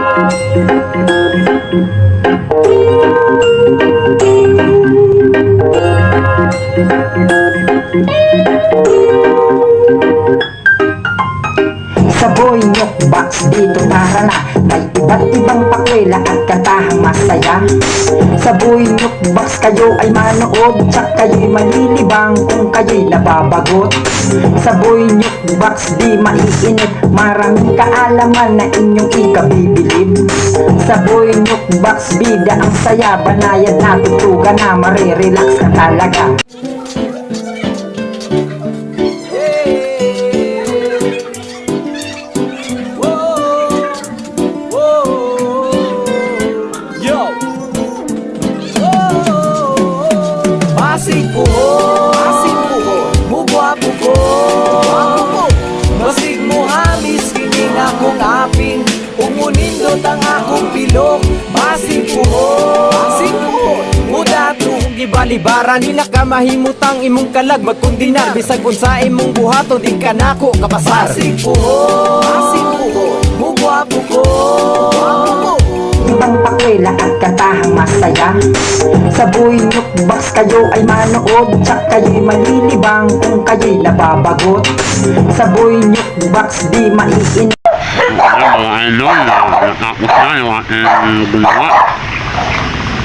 Sa Boynyok Box dito tara na. May iba't ibang pakwela at kantahang masaya. Sa Boynyok Box kayo ay manood Tsak kayo'y malilibang kung kayo'y nababagot. Sa Boynyok Box di maiinit Maraming kaalaman na inyong ikabibilib. Sa Boynyok Box bida ang saya Banayad na tutugan na marirelax ka talaga tong gibalibaran Di na ka mahimutang imong kalag Magkundinar Bisag unsa imong buhato Di ka nako kapasar Pasig puhon Pasig puhon Mugwa puhon Ibang pakwela at katahang masaya Sa Boynyok Box kayo ay manood Tsak kayo'y malilibang kung kayo'y nababagot Sa Boynyok Box di maiinit Ano mga idol, natapos na yung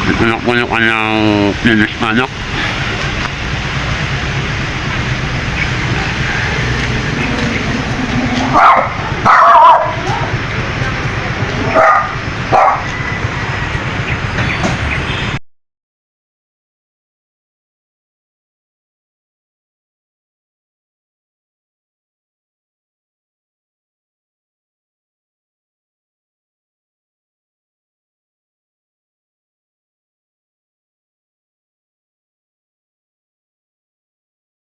Nosotros nos ponemos con los, los hispanos